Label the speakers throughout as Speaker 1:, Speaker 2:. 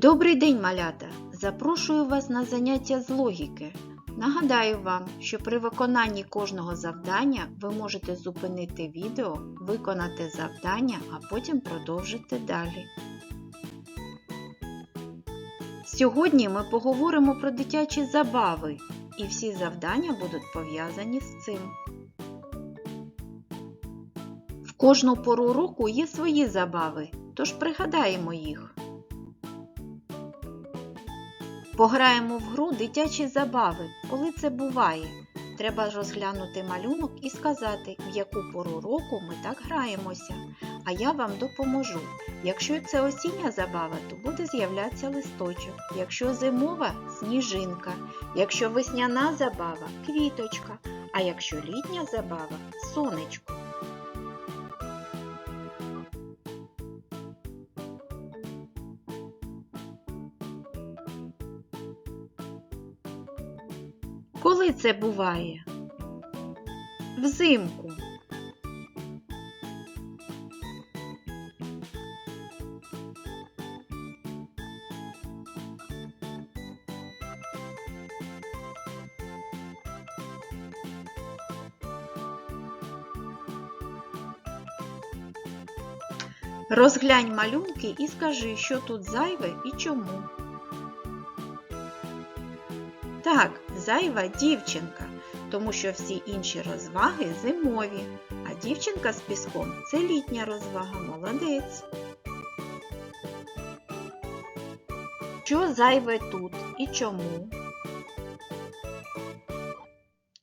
Speaker 1: Добрий день, малята! Запрошую вас на заняття з логіки. Нагадаю вам, що при виконанні кожного завдання ви можете зупинити відео, виконати завдання, а потім продовжити далі. Сьогодні ми поговоримо про дитячі забави, і всі завдання будуть пов'язані з цим. В кожну пору року є свої забави, тож пригадаємо їх. Пограємо в гру дитячі забави, коли це буває. Треба розглянути малюнок і сказати, в яку пору року ми так граємося. А я вам допоможу. Якщо це осіння забава, то буде з'являтися листочок. Якщо зимова сніжинка. Якщо весняна забава квіточка. А якщо літня забава сонечко. Це буває? Взимку. Розглянь малюнки і скажи, що тут зайве і чому. Так, зайва дівчинка, тому що всі інші розваги зимові, а дівчинка з піском це літня розвага, молодець. Що зайве тут і чому?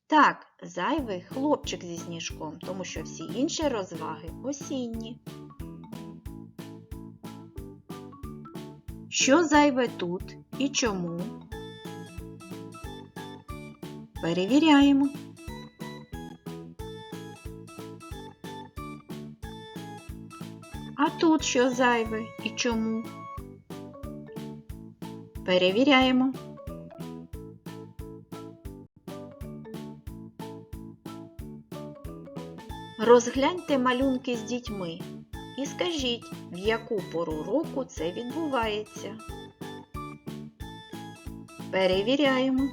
Speaker 1: Так, зайвий хлопчик зі сніжком, тому що всі інші розваги осінні. Що зайве тут і чому? Перевіряємо. А тут що зайве і чому? Перевіряємо. Розгляньте малюнки з дітьми і скажіть, в яку пору року це відбувається. Перевіряємо.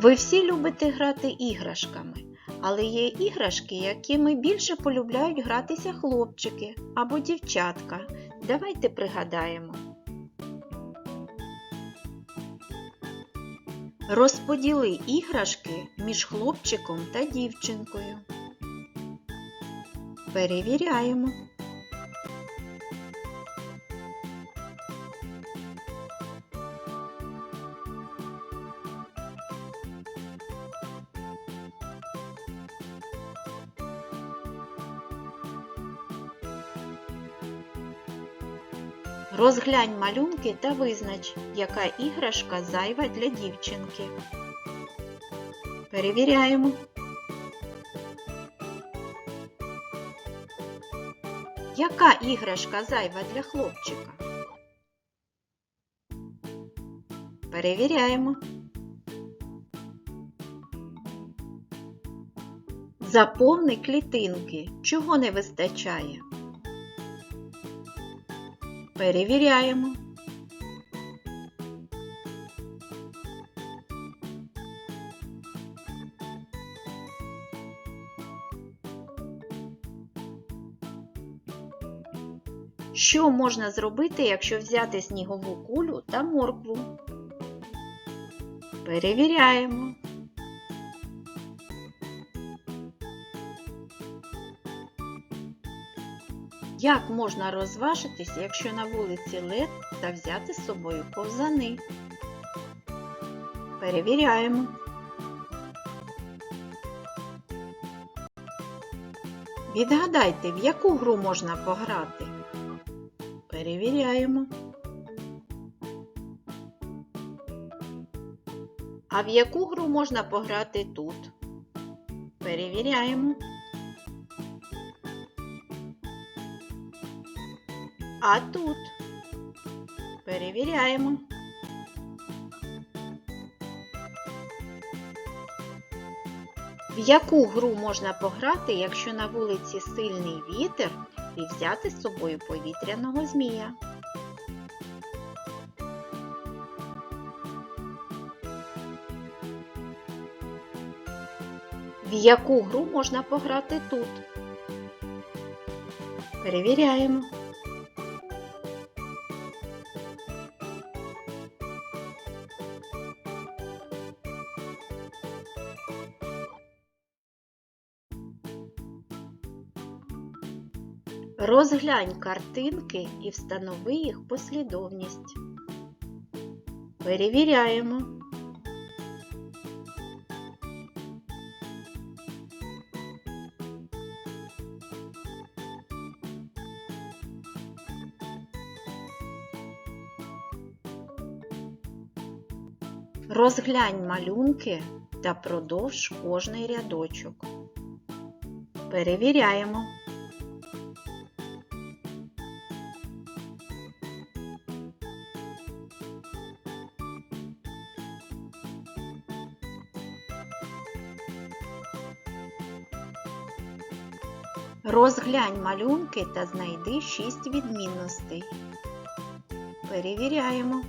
Speaker 1: Ви всі любите грати іграшками, але є іграшки, якими більше полюбляють гратися хлопчики або дівчатка. Давайте пригадаємо. Розподіли іграшки між хлопчиком та дівчинкою. Перевіряємо. Розглянь малюнки та визнач, яка іграшка зайва для дівчинки. Перевіряємо. Яка іграшка зайва для хлопчика? Перевіряємо. Заповни клітинки. Чого не вистачає? Перевіряємо. Що можна зробити, якщо взяти снігову кулю та моркву? Перевіряємо. Як можна розважитися, якщо на вулиці лед та взяти з собою ковзани? Перевіряємо. Відгадайте, в яку гру можна пограти? Перевіряємо. А в яку гру можна пограти тут? Перевіряємо. а тут. Перевіряємо. В яку гру можна пограти, якщо на вулиці сильний вітер і взяти з собою повітряного змія? В яку гру можна пограти тут? Перевіряємо. Розглянь картинки і встанови їх послідовність. Перевіряємо. Розглянь малюнки та продовж кожний рядочок. Перевіряємо. Розглянь малюнки та знайди шість відмінностей. Перевіряємо.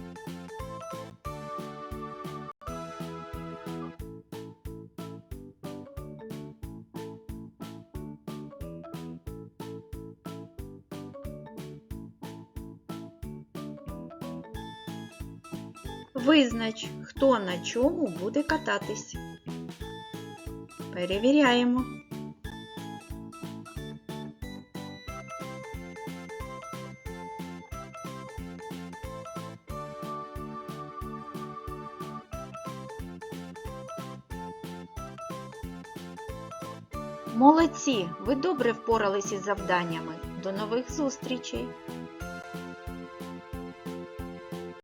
Speaker 1: Визнач, хто на чому буде кататись. Перевіряємо. Молодці! Ви добре впоралися із завданнями. До нових зустрічей!